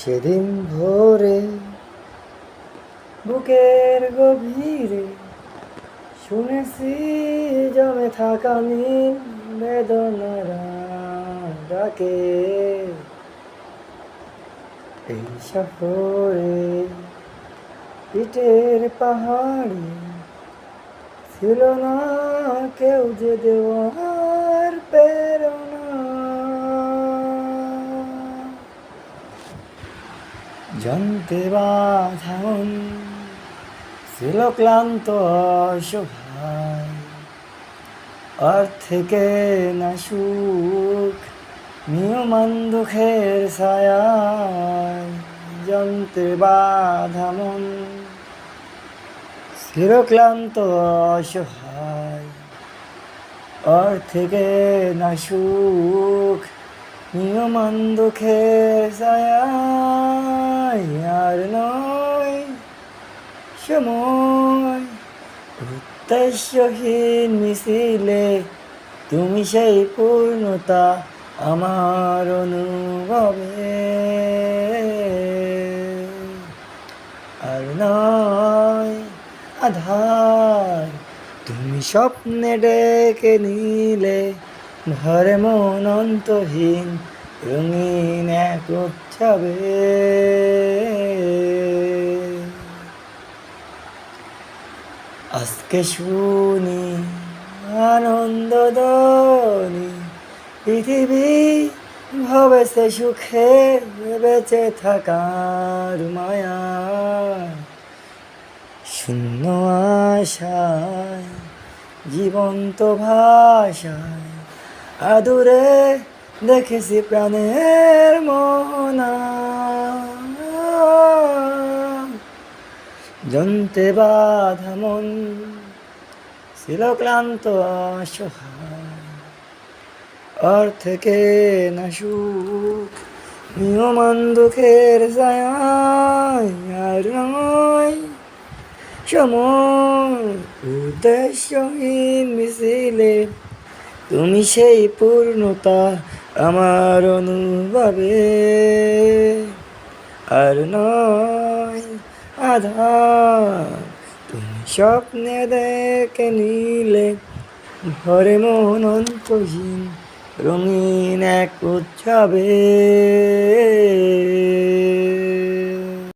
সেদিন ভোরে, বুকের গভীরে শুনেছি জমে থাকা নীল বেদনারা ডাকে। এই শহরে পিঠের পাহাড়ে ছিল না কেউ যে দেওয়ার প্রেরণা জানতে বাধান ছিল ক্লান্ত অসহায় আর থেকে না সুখ নিয়মান দুঃখের ছায়ায়। জানতে বাধামন ছিল ক্লান্ত অসহায় আর না সুখ নিয়মান দুঃখের ছায়ায় আর নয় সময়। উদ্দেশ্যহীন মিছিলে তুমি সেই পূর্ণতা আমার অনুভবে। আর নয় আধার, তুমি স্বপ্নে ডেকে নিলে ভরে মন অন্তহীন রঙিন এক উৎসবে। আজকে শুনি আনন্দ ধ্বনি, পৃথিবী ভবেছে সুখে বেঁচে থাকার মায়া। শূন্য আশায়, জীবন্ত ভাষায় আদুরে দেখেছি প্রাণের মোহনা জন্তে বাধা মন, ছিল ক্লান্ত অসহায়। আর থেকে না সুখ, নিয়মান দুঃখের ছায়ায় আর সময় উদ্দেশ্যহীন মিছিলে তুমি সেই পূর্ণতা আমার অনুভবে। আর নয় আধার, তুমি স্বপ্নে দেখে নিলে ভরে মন অন্তহীন রঙিন এক উৎসবে।